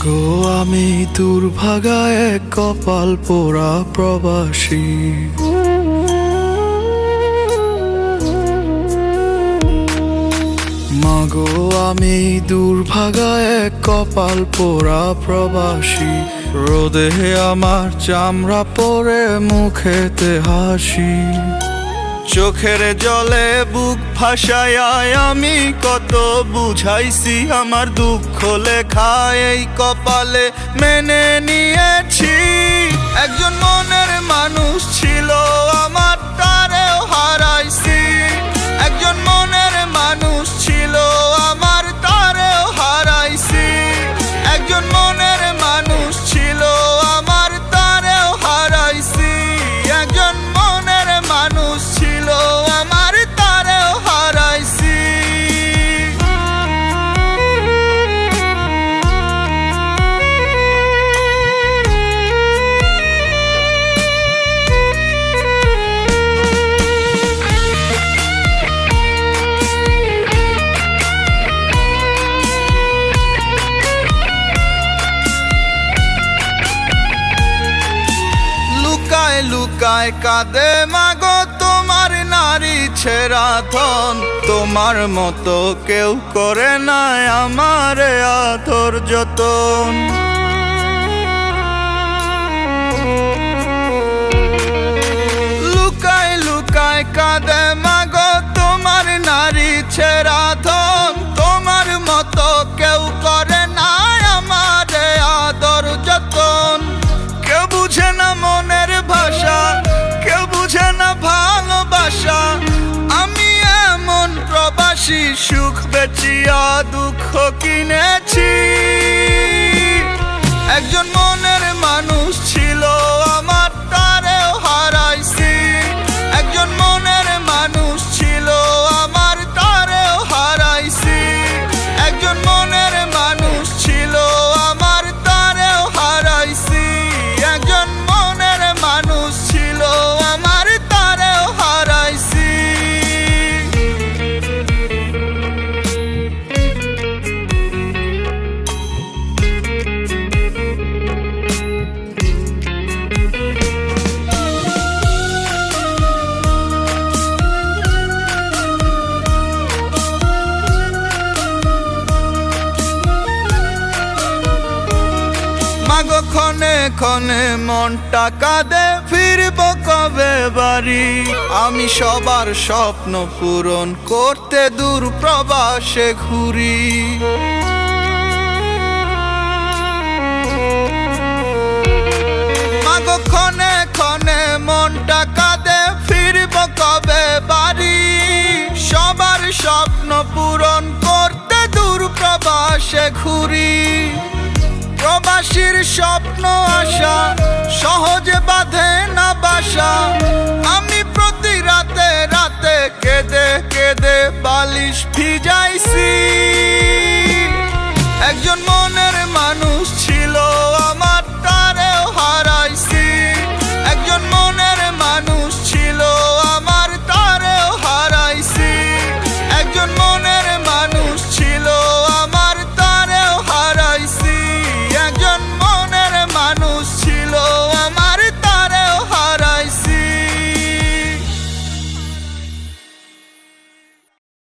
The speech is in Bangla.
মাগো আমি দুর্ভাগা, এক কপাল পোড়া প্রবাসী। মাগো আমি দুর্ভাগা, এক কপাল পোড়া প্রবাসী। রোদে আমার চামড়া পরে মুখেতে হাসি। চোখের জলে বুক ভাসায় আমি কত বুঝাইছি আমার দুঃখ লেখা এই কপালে মেনে নিয়েছি। একজন মনের মানুষ ছিল আমার তারেও হারাইছি। লুকায় কাঁদে, মাগো, তোমার নারী ছেড়া ধন। তোমার মতো কেউ করে না আমার আদর যতন প্রবাসী সুখ বেচিয়া দুঃখ। মাগো ক্ষণে ক্ষণে মনটা কাঁদে, ফিরব কবে বাড়ি? আমি সবার স্বপ্ন পূরণ করতে দূর প্রবাসে ঘুরি। মনটা সবার স্বপ্ন পূরণ করতে দূর প্রবাসে ঘুরি। হাসির স্বপ্ন আশা, সহজে বাঁধে না বাসা। আমি প্রতি রাতে রাতে কেঁদে কেঁদে বালিশ ভিজাইছি। একজন মনের মানুষ ছিল